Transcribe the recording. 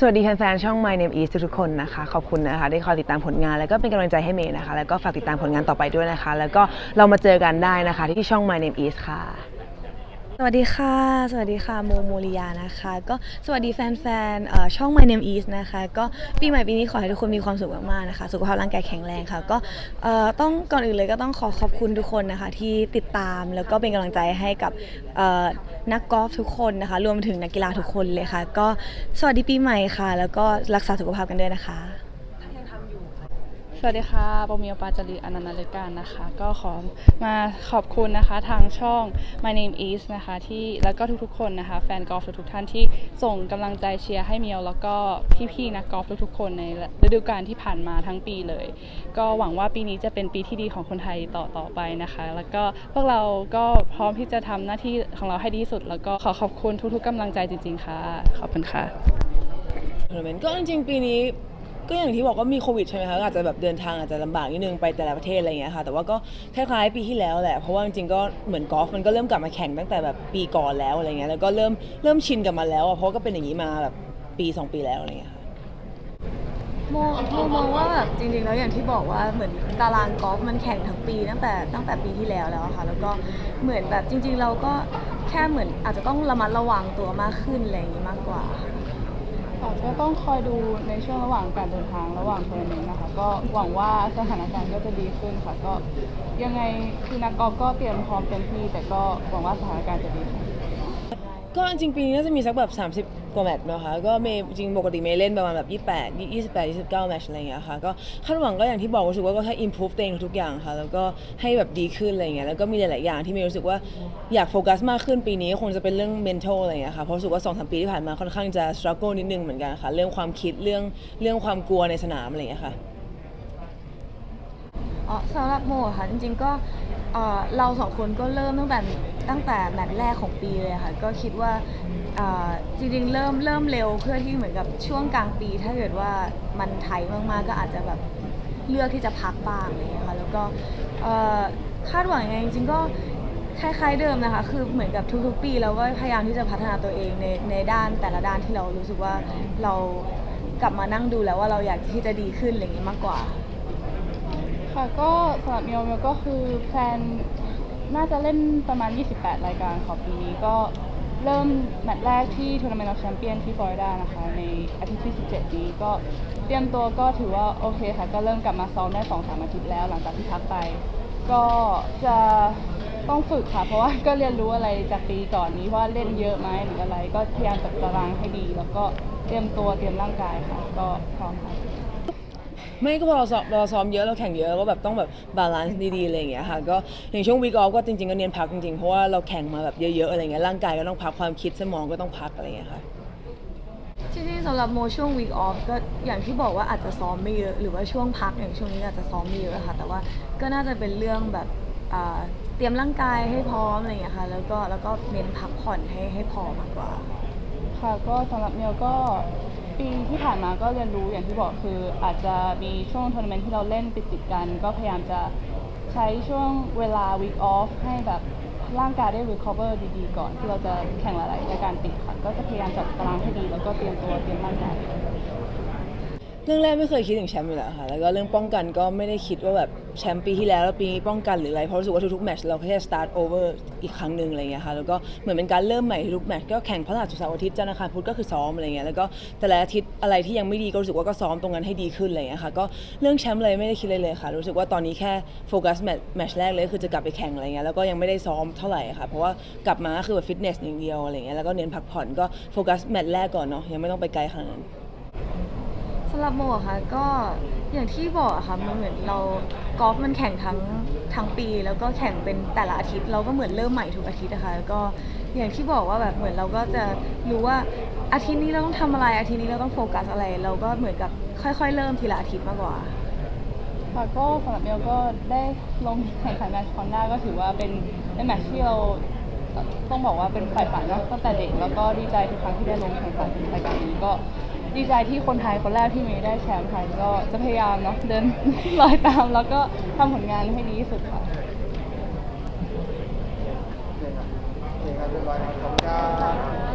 สวัสดีแฟนๆ ช่อง My Name Is ทุกๆคนนะคะ ขอบคุณนะคะที่คอยติดตามผลงานแล้วก็เป็นกำลังใจให้เมย์นะคะ แล้วก็ฝากติดตามผลงานต่อไปด้วยนะคะ แล้วก็เรามาเจอกันได้นะคะ ที่ช่อง My Name Is ค่ะ สวัสดีค่ะ สวัสดีค่ะโมโมริยานะคะ ก็สวัสดีแฟนๆช่อง My Name Is นะคะ ก็ปีใหม่ปีนี้ขอให้ทุกคนมีความสุขมากๆนะคะ สุขภาพร่างกายแข็งแรงค่ะ ก็ต้องก่อนอื่นเลยก็ต้องขอขอบคุณทุกคนนะคะ ที่ติดตามแล้วก็เป็นกำลังใจให้กับนักกอล์ฟทุกคนนะคะ รวมถึงนักกีฬาทุกคนเลยค่ะ ก็สวัสดีปีใหม่ค่ะ แล้วก็รักษาสุขภาพกันด้วยนะคะ สวัสดีค่ะปอมีปาจรีอนันต์เลการนะคะ ก็ขอมาขอบคุณนะคะทางช่อง My Name Is นะคะที่แล้วก็ทุกๆ คนนะคะ แฟนกอล์ฟทุกๆท่านที่ส่งกำลังใจเชียร์ให้เมียวแล้วก็พี่ๆนักกอล์ฟทุกๆคนในฤดูกาลที่ผ่านมาทั้งปีเลย ก็หวังว่าปีนี้จะเป็นปีที่ดีของคนไทยต่อต่อไปนะคะ แล้วก็พวกเราก็พร้อมที่จะทำหน้าที่ของเราให้ดีที่สุด แล้วก็ขอขอบคุณทุกๆกำลังใจจริงๆค่ะขอบคุณค่ะทัวร์นาเมนต์ก็จริงๆปีนี้ ก็อย่างที่บอกว่ามีโควิดใช่ไหมคะก็อาจจะแบบเดินทางอาจจะลำบากนิดนึงไปแต่ละประเทศอะไรอย่างเงี้ยค่ะ แต่ว่าก็คล้ายๆปีที่แล้วแหละ เพราะว่าจริงๆก็เหมือนกอล์ฟมันก็เริ่มกลับมาแข่งตั้งแต่แบบปีก่อนแล้วอะไรเงี้ย แล้วก็เริ่มเริ่มชินกับมันแล้วอะเพราะก็เป็นอย่างนี้มาแบบปี2ปีแล้วอะไรเงี้ยค่ะ โมโมมองว่าแบบจริงๆแล้วอย่างที่บอกว่าเหมือนตารางกอล์ฟมันแข่งทั้งปีตั้งแต่ตั้งแต่ปีที่แล้วแล้วอะค่ะ แล้วก็เหมือนแบบจริง ๆ เราก็แค่เหมือนอาจจะต้องระมัดระวังตัวมากขึ้นอะไรอย่างนี้มากกว่าค่ะ ค่ะก็ต้องคอยดูในช่วงระหว่างการเดินทางระหว่างทัวร์นาเมนต์นะคะ ก็หวังว่าสถานการณ์ก็จะดีขึ้นค่ะ ก็ยังไงคือนักกอล์ฟก็เตรียมพร้อมเต็มที่แต่ก็หวังว่าสถานการณ์จะดีขึ้น ก็จริงปีนี้น่าจะมีสักแบบ 30 กว่าแมตช์นะคะก็เมย์จริงปกติเมย์เล่นประมาณแบบ 28 28 29 แมตช์อะไรอย่างเงี้ยค่ะก็คาดหวังก็อย่างที่บอกรู้สึกว่าก็ให้ improve ตัวเองทุกอย่างค่ะ แล้วก็ให้แบบดีขึ้นอะไรอย่างเงี้ยแล้วก็มีหลาย ๆ อย่างที่เมย์รู้สึกว่าอยากโฟกัสมากขึ้นปีนี้คงจะเป็นเรื่อง mental อะไรอย่างเงี้ยค่ะเพราะรู้สึกว่า2อสปีที่ผ่านมาค่อนข้างจะ struggle นิดนึงเหมือนกันค่ะเรื่องความคิดเรื่องเรื่องความกลัวในสนามอะไรอย่างเงี้ยค่ะอ๋อสำหรับโมค่ะจริงๆก็ เอ่อเราสองคนก็เริ่มตั้งแต่ตั้งแต่แมตช์แรกของปีเลยค่ะ ก็คิดว่าเอ่อจริงๆเริ่มเริ่มเร็วเพื่อที่เหมือนกับช่วงกลางปี ถ้าเกิดว่ามันไทยมากๆก็อาจจะแบบเลือกที่จะพักบ้างอะไรอย่างเงี้ยค่ะแล้วก็เอ่อคาดหวังยังไงจริงๆก็คล้ายๆเดิมนะคะ คือเหมือนกับทุกๆปีเราก็พยายามที่จะพัฒนาตัวเองในในด้านแต่ละด้านที่เรารู้สึกว่าเรากลับมานั่งดูแล้วว่าเราอยากที่จะดีขึ้นอะไรอย่างงี้มากกว่า ค่ะก็สำหรับเมียวเมียวก็คือแพลนน่าจะเล่นประมาณ 28 รายการของปีนี้ก็เริ่มแมตช์แรกที่ทัวร์นาเมนต์ออฟแชมเปี้ยนที่ฟลอริดานะคะ ในอาทิตย์ที่ 17 นี้ก็เตรียมตัวก็ถือว่าโอเคค่ะ ก็เริ่มกลับมาซ้อมได้ 2-3 อาทิตย์แล้ว หลังจากที่พักไป ก็จะต้องฝึกค่ะ เพราะว่าก็เรียนรู้อะไรจากปีก่อนนี้ว่าเล่นเยอะไหมหรืออะไร ก็พยายามจัดตารางให้ดี แล้วก็เตรียมตัวเตรียมร่างกายค่ะ ก็พร้อมค่ะ ไม่ก็พอเราซ้อมเราซ้อมเยอะเราแข่งเยอะเราก็แบบต้องแบบบาลานซ์ดีๆอะไรอย่างเงี้ยค่ะก็อย่างช่วงวีคออฟก็จริงๆก็เน้นพักจริงๆเพราะว่าเราแข่งมาแบบเยอะๆอะไรเงี้ยร่างกายก็ต้องพักความคิดสมองก็ต้องพักอะไรเงี้ยค่ะจริงๆสำหรับโมช่วง week off ก็อย่างที่บอกว่าอาจจะซ้อมไม่เยอะหรือว่าช่วงพักอย่างช่วงนี้อาจจะซ้อมไม่เยอะค่ะ แต่ว่าก็น่าจะเป็นเรื่องแบบอ่าเตรียมร่างกายให้พร้อมอะไรอย่างเงี้ยค่ะแล้วก็แล้วก็เน้นพักผ่อนให้ให้พอมากกว่า ค่ะก็สำหรับเมียวก็ ปีที่ผ่านมาก็เรียนรู้อย่างที่บอกคืออาจจะมีช่วงทัวร์นาเมนต์ที่เราเล่นติดติดๆกัน ก็พยายามจะใช้ช่วงเวลา week off ให้แบบร่างกายได้ recover ดีๆ ก่อนที่เราจะแข่งหลายๆรายการติดค่ะก็จะพยายามจัดตารางให้ดีแล้วก็เตรียมตัวเตรียมร่างกาย เรื่องแรกไม่เคยคิดถึงแชมป์อยู่แล้วค่ะ แล้วก็เรื่องป้องกันก็ไม่ได้คิดว่าแบบแชมป์ปีที่แล้วแล้วปีนี้ป้องกันหรืออะไร เพราะรู้สึกว่าทุกๆแมตช์เราแค่ start over อีกครั้งหนึ่งอะไรเงี้ยค่ะ แล้วก็เหมือนเป็นการเริ่มใหม่ทุกแมตช์ก็แข่งพฤหัสศุกร์เสาร์อาทิตย์จันทร์อังคารพุธก็คือซ้อมอะไรเงี้ย แล้วก็แต่ละอาทิตย์อะไรที่ยังไม่ดีก็รู้สึกว่าก็ซ้อมตรงนั้นให้ดีขึ้นอะไรเงี้ยค่ะ ก็เรื่องแชมป์เลยไม่ได้คิดเลยเลยค่ะ รู้สึกว่าตอนนี้แค่โฟกัสแมตช์แมตช์แรกเลยคือจะกลับไปแข่งอะไรเงี้ย แล้วก็ยังไม่ได้ซ้อมเท่าไหร่ค่ะ เพราะว่ากลับมาคือแบบฟิตเนสอย่างเดียวอะไรเงี้ย แล้วก็เน้นพักผ่อนก็โฟกัสแมตช์แรกก่อนเนาะยังไม่ต้องไปไกลขนาดนั้นำหรับโมอะค่ะก็อย่างที่บอกอะค่ะมันเหมือนเรากอล์ฟมันแข่งทั้งทั้งปี แล้วก็แข่งเป็นแต่ละอาทิตย์ เราก็เหมือนเริ่มใหม่ทุกอาทิตย์นะคะแล้วก็อย่างที่บอกว่าแบบเหมือนเราก็จะรู้ว่าอาทิตย์นี้เราต้องทำอะไรอาทิตย์นี้เราต้องโฟกัสอะไร เราก็เหมือนกับค่อย ๆ เริ่มทีละอาทิตย์มากกว่า ค่ะก็สำหรับเมลก็ได้ลงแข่งขันแมตช์คอนด้าก็ถือว่าเป็นเป็นแมตช์ที่เราต้องบอกว่าเป็นฝ่ายฝันเนอะตั้งแต่เด็กแล้วก็ดีใจทุกครั้งที่ได้ลงแข่งขันรายการนี้ก็ ดีใจที่คนไทยคนแรกที่เมย์ได้แชมป์ค่ะก็จะพยายามเนาะเดิน รอยตามแล้วก็ทำผลงานให้ดีที่สุดค่ะ โอเคครับเรียบร้อยครับขอบคุณครับ